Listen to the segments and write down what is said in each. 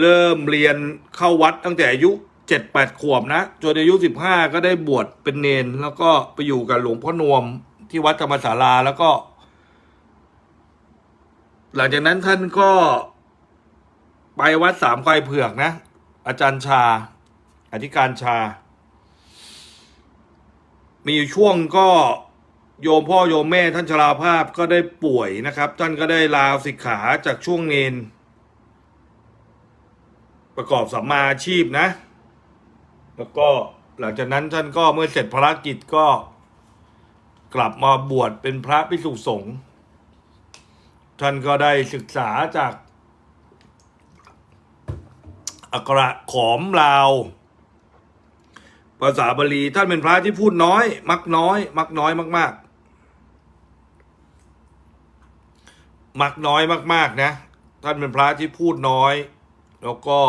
เริ่มเรียนเข้าวัดตั้งแต่อายุเจ็ดแปดขวบนะจนอายุสิบห้าก็ได้บวชเป็นเนน แล้วก็ไปอยู่กับหลวงพ่อนวมที่วัดธรรมศาลาแล้วก็ หลังจากนั้นท่านก็ไปวัดสามควายเผือกนะ อาจารย์ชา อธิการชา มีอยู่ช่วงก็โยมพ่อโยมแม่ท่านชราภาพก็ได้ป่วยนะครับ ท่านก็ได้ลาสิกขาจากช่วงเนน ประกอบสัมมาอาชีพนะ แล้วก็หลังจากนั้นท่านก็เมื่อเสร็จภารกิจก็กลับมาบวชเป็นพระภิกษุสงฆ์ท่านก็ได้ศึกษาจากอักระขอมลาว ภาษาบาลีท่านเป็นพระที่พูดน้อย มักน้อย มักน้อยมาก ๆ มักน้อยมาก ๆ นะ ท่านเป็นพระที่พูดน้อย แล้วก็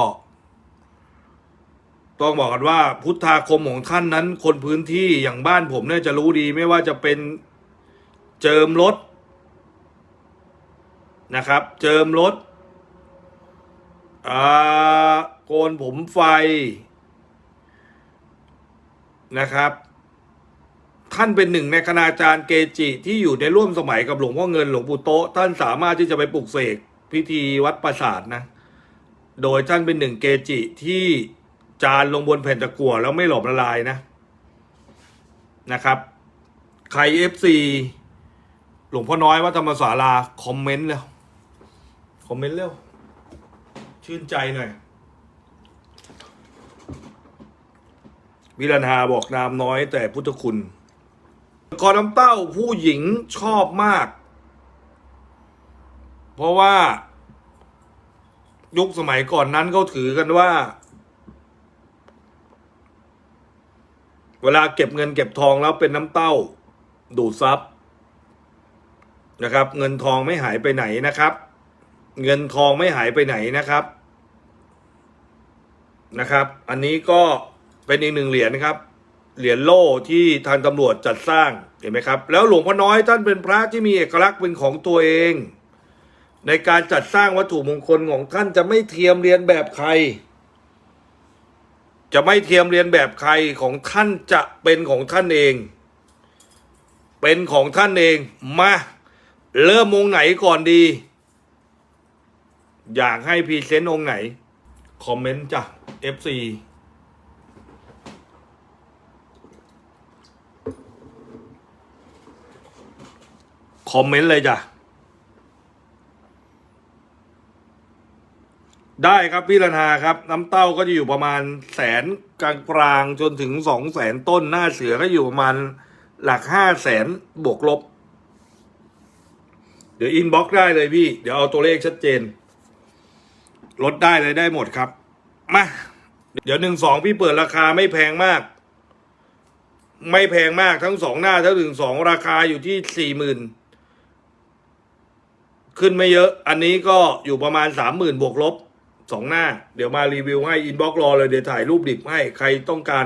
ต้องบอกกันว่า พุทธาคมของท่านนั้น คนพื้นที่อย่างบ้านผมเนี่ยจะรู้ดีไม่ว่าจะเป็นเจิมรถนะครับ เจิมรถโกนผมไฟนะครับ ท่านเป็นหนึ่งในคณาจารย์เกจิที่อยู่ในร่วมสมัยกับหลวงพ่อเงินหลวงปู่โตท่านสามารถที่จะไปปลุกเสกพิธีวัดประสาทนะ โดยท่านเป็นหนึ่งเกจิที่จานลงบนแผ่นตะกั่วแล้วไม่หลอมละลายนะนะครับ ใครเอฟซีหลวงพ่อน้อยวัดธรรมศาลา คอมเมนต์แล้ว คอมเมนต์เร็ว ชื่นใจหน่อย วิรันหาบอกนามน้อยแต่พุทธคุณกอน้ำเต้าผู้หญิงชอบมาก เพราะว่า ยุคสมัยก่อนนั้นเขาถือกันว่า เวลาเก็บเงินเก็บทองแล้วเป็นน้ำเต้า ดูดซับนะครับ เงินทองไม่หายไปไหนนะครับ เงินทองไม่หายไปไหนนะครับนะครับ อันนี้ก็เป็นอีกหนึ่งเหรียญนะครับ เหรียญโล่ที่ทางตำรวจจัดสร้างเห็นไหมครับ แล้วหลวงพ่อน้อยท่านเป็นพระที่มีเอกลักษณ์เป็นของตัวเอง ในการจัดสร้างวัตถุมงคลของท่านจะไม่เทียมเรียนแบบใคร จะไม่เทียมเรียนแบบใครของท่านจะเป็นของท่านเอง เป็นของท่านเองมาเริ่มองค์ไหนก่อนดี อยากให้พรีเซนต์องค์ไหน คอมเมนต์จ้ะ FC คอมเมนต์เลยจ้ะ ได้ครับพี่รันาครับ น้ำเต้าก็จะอยู่ประมาณแสนกลางกลางจนถึงสองแสนต้นหน้าเสือก็อยู่ประมาณหลักห้าแสนบวกลบ เดี๋ยวอินบ็อกได้เลยพี่ เดี๋ยวเอาตัวเลขชัดเจน ลดได้เลยได้หมดครับ มา เดี๋ยวหนึ่งสองพี่เปิดราคาไม่แพงมาก ไม่แพงมากทั้งสองหน้าทั้งหนึ่งสองราคาอยู่ที่สี่หมื่นขึ้นไม่เยอะ อันนี้ก็อยู่ประมาณสามหมื่นบวกลบ สองหน้า เดี๋ยวมารีวิวให้อินบ็อกรอเลยเดี๋ยวถ่ายรูปดิบให้ใครต้องการ